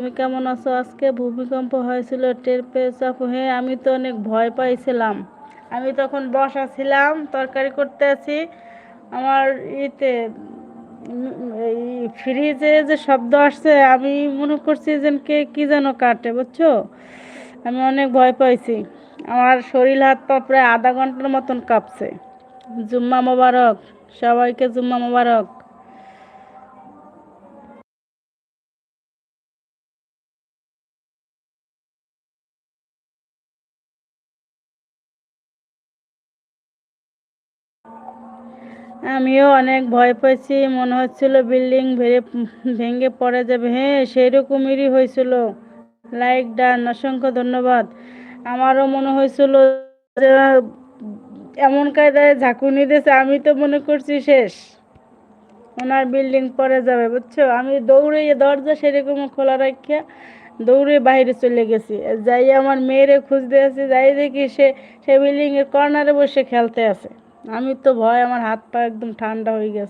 তুমি কেমন আছো? আজকে ভূমিকম্প হয়েছিল, টের পেয়েছ? হ্যাঁ আমি তো অনেক ভয় পাইছিলাম। আমি তখন বসা ছিলাম, তরকারি করতে আছি। আমার ইতে, এই ফ্রিজে যে শব্দ আসছে, আমি মনে করছি যেন কে, কী যেন কাটে, বুঝছ? আমি অনেক ভয় পাইছি। আমার শরীর হাত পা প্রায় আধা ঘণ্টার মতন কাঁপছে। জুম্মা মোবারক, সবাইকে জুম্মা মোবারক। আমিও অনেক ভয় পেয়েছি মনে হচ্ছিল বিল্ডিং ভেঙে ভেঙে পড়ে যাবে। হ্যাঁ সেই রকমেরই হয়েছিল। লাইক ডান, অসংখ্য ধন্যবাদ। আমারও মনে হয়েছিল এমন কায়দায় ঝাঁকুনি দিয়েছে, আমি তো মনে করছি শেষ। ওনার বিল্ডিং পড়ে যাবে, বুঝছ? আমি দৌড়ে দরজা সেরকম খোলা রাখিয়া দৌড়ে বাইরে চলে গেছি। যাই আমার মেয়েরে খুঁজতে আছি যাই দেখি সে সে বিল্ডিং এর কর্নারে বসে খেলতে আছে। আমি তো ভয় আমার হাত পা একদম ঠান্ডা হয়ে গেছে।